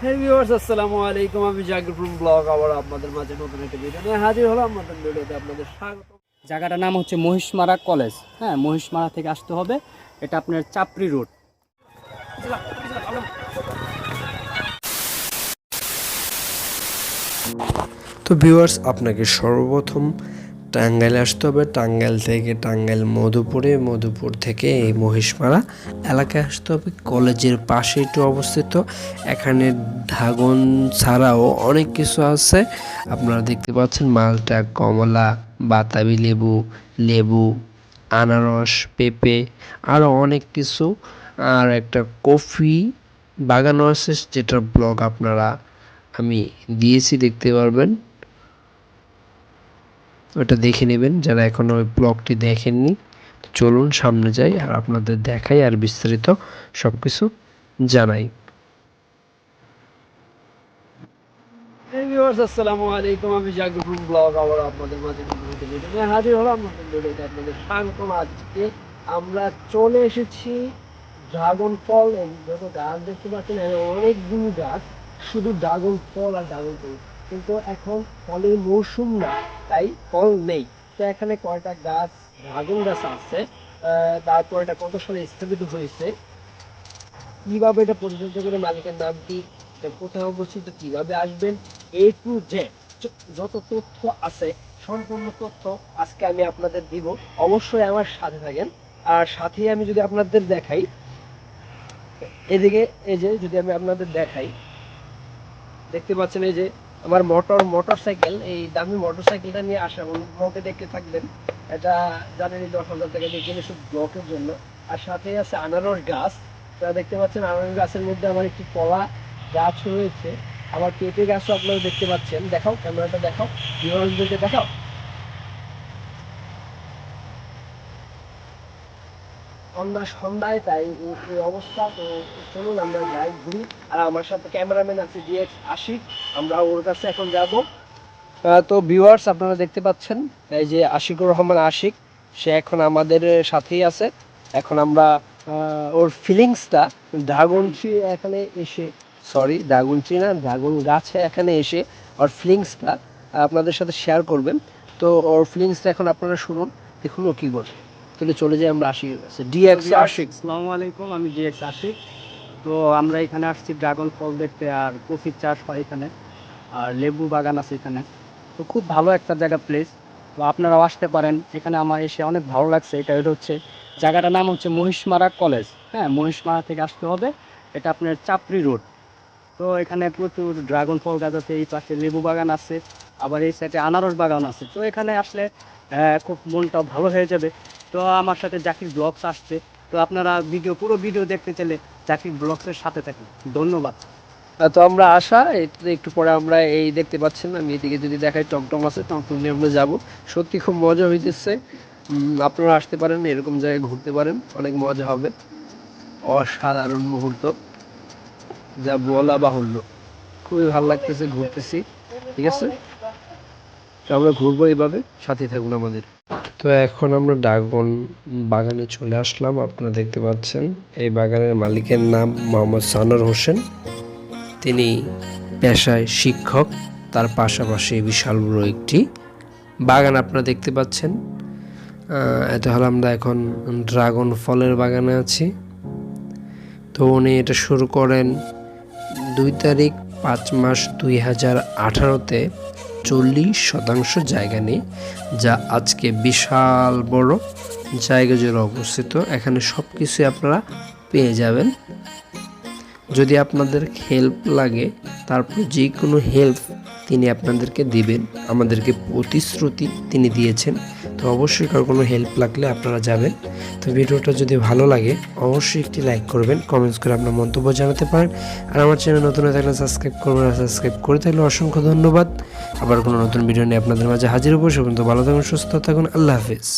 হ্যাঁ ভিউয়ার্স আসসালামু আলাইকুম আমি ব্লগ আবার আপনাদের মাঝে নতুন একটা ভিডিও নিয়ে হাজির হলাম। নতুন ভিডিওতে আপনাদের স্বাগত। জায়গাটার নাম হচ্ছে মহিষমারা কলেজ। হ্যাঁ মহিষমারা থেকে আসতে হবে। এটা আপনার চাপড়ি রোড। তো ভিউয়ার্স আপনাকে সর্বপ্রথম টাঙ্গাইলে আসতে হবে। টাঙ্গাইল থেকে টাঙ্গাইল মধুপুরে, মধুপুর থেকে এই মহিষমারা এলাকায় আসতে হবে। কলেজের পাশে একটু অবস্থিত। এখানে ড্রাগন ছাড়াও অনেক কিছু আছে। আপনারা দেখতে পাচ্ছেন মালটা, কমলা, বাতাবি লেবু লেবু, আনারস, পেঁপে আরও অনেক কিছু। আর একটা কফি বাগানও আছে, যেটার ব্লগ আপনারা, আমি দিয়েছি, দেখতে পারবেন। ওটা দেখে নেবেন, যারা এখনও ওই ব্লগটি দেখেননি চলুন সামনে যাই আর আপনাদের দেখাই আর বিস্তারিত সব কিছু জানাই আমি জাকির ব্লগ আবার আপনাদের মাঝে হাজির হলাম। আপনাদের স্বাগতম আজকে। আমরা চলে এসেছি ড্রাগন ফল যত গাছ দেখতে পাচ্ছেন অনেকগুলো গাছ শুধু ড্রাগন ফল আর ড্রাগন ফল কিন্তু এখন ফলের মৌসুম না, তাই ফল নেই। তো এখানে কয়টা গাছ ড্রাগন গাছ আছে তারপর এটা কত সালে স্থাপিত হয়েছে? কীভাবে এটা পরিচর্যা করে মালিকের নাম কি? কোথায় অবস্থিত? কীভাবে আসবেন? এ টু জেড যত তথ্য আছে, সম্পূর্ণ তথ্য আজকে আমি আপনাদের দিব। অবশ্যই আমার সাথে থাকেন। আর সাথে আমি যদি আপনাদের দেখাই, এদিকে এই যে যদি আমি আপনাদের দেখাই, দেখতে পাচ্ছেন এই যে আমার মোটর মোটর সাইকেল এই দামি মোটর সাইকেলটা নিয়ে আসা ব্লকে দেখতে থাকবেন। এটা জানেন দশ হাজার টাকা দিয়ে কিনে শুধু ব্লকের জন্য। আর সাথে আছে আনারস গাছ। তারা দেখতে পাচ্ছেন আনারস গাছের মধ্যে আমার একটি কলা গাছ রয়েছে। আমার পেঁপে গাছও আপনারা দেখতে পাচ্ছেন। দেখাও, ক্যামেরাটা দেখাও দেখাও। সন্ধ্যা, সন্ধ্যায় তাই এই- অবস্থা। তো চলুন, আমরা যাই, ঘুরি। আর আমার সাথে ক্যামেরাম্যান আছে ডিএক্স আশিক। আমরা ওর কাছে এখন যাব। তো ভিউয়ার্স আপনারা দেখতে পাচ্ছেন, এই যে আশিকুর রহমান আশিক, সে এখন আমাদের সাথেই আছে। এখন আমরা ওর ফিলিংসটা ড্রাগন এখানে এসে সরি ড্রাগন না ড্রাগন গাছে এখানে এসে ওর ফিলিংসটা আপনাদের সাথে শেয়ার করবেন। তো ওর ফিলিংসটা এখন আপনারা শুনুন, দেখুন ও কী বলে। তাহলে চলে যাই আমরা আশিকের কাছে। D X Ashik. আসসালামু আলাইকুম আমি ডিএক্স আশিক। তো আমরা এখানে আসছি ড্রাগন ফল দেখতে আর কফির চাষ হয় এখানে আর লেবু বাগান আছে এখানে। তো খুব ভালো একটা জায়গা প্লেস তো আপনারাও আসতে পারেন। এখানে আমার এসে অনেক ভালো লাগছে। এটা এটা হচ্ছে জায়গাটার নাম হচ্ছে মহিষমারা কলেজ। হ্যাঁ মহিষমারা থেকে আসতে হবে। এটা আপনার চাপড়ি রোড। তো এখানে প্রচুর ড্রাগন ফল গাছ আছে এই পাশে লেবু বাগান আছে আবার এই সাইডে আনারস বাগান আছে। তো এখানে আসলে খুব মনটা ভালো হয়ে যাবে। তো আমার সাথে জাকির ব্লগস আসছে। তো আপনারা ভিডিও পুরো ভিডিও দেখতে চাইলে জাকির ব্লগসের সাথে থাকুন। ধন্যবাদ। তো আমরা আসা একটু পরে আমরা এই দেখতে পাচ্ছেন, আমি এদিকে যদি দেখাই টমটম আছে, টমটম নিয়ে আমরা যাব। সত্যি খুব মজা হইতেছে। আপনারা আসতে পারেন, এরকম জায়গায় ঘুরতে পারেন, অনেক মজা হবে। অসাধারণ মুহূর্ত। যা বলা বাহুল্য। খুবই ভালো লাগতেছে, ঘুরতেছি। ঠিক আছে? তো আমরা ঘুরবো এইভাবে সাথে থাকুন আমাদের। তো এখন আমরা ড্রাগন বাগানে চলে আসলাম, আপনারা দেখতে পাচ্ছেন। এই বাগানের মালিকের নাম মোহাম্মদ সানোর হোসেন। তিনি পেশায় শিক্ষক, তার পাশাপাশি বিশাল বড় একটি বাগান আপনারা দেখতে পাচ্ছেন। এটা হলো আমরা এখন ড্রাগন ফলের বাগানে আছি। তো উনি এটা শুরু করেন দুই তারিখ পাঁচ মাস দুই হাজার আঠারোতে। চল্লিশ শতাংশ জায়গা নেই, যা আজকে বিশাল বড় জায়গা জুড়ে অবস্থিত। এখানে সব কিছুই আপনারা পেয়ে যাবেন। যদি আপনাদের হেল্প লাগে, তারপর যে কোনো হেল্প তিনি আপনাদেরকে দিবেন। আমাদেরকে প্রতিশ্রুতি তিনি দিয়েছেন। তো অবশ্যই কারও কোনো হেল্প লাগলে আপনারা যাবেন তো ভিডিওটা যদি ভালো লাগে, অবশ্যই একটি লাইক করবেন কমেন্টস করে আপনার মন্তব্য জানাতে পারেন। আর আমার চ্যানেল নতুন হয়ে থাকলে সাবস্ক্রাইব করবেন আর সাবস্ক্রাইব করে থাকলে অসংখ্য ধন্যবাদ। আবার কোনো নতুন ভিডিও নিয়ে আপনাদের মাঝে হাজির হব। সে পর্যন্ত ভালো থাকুন, সুস্থ থাকুন, আল্লাহ হাফিজ।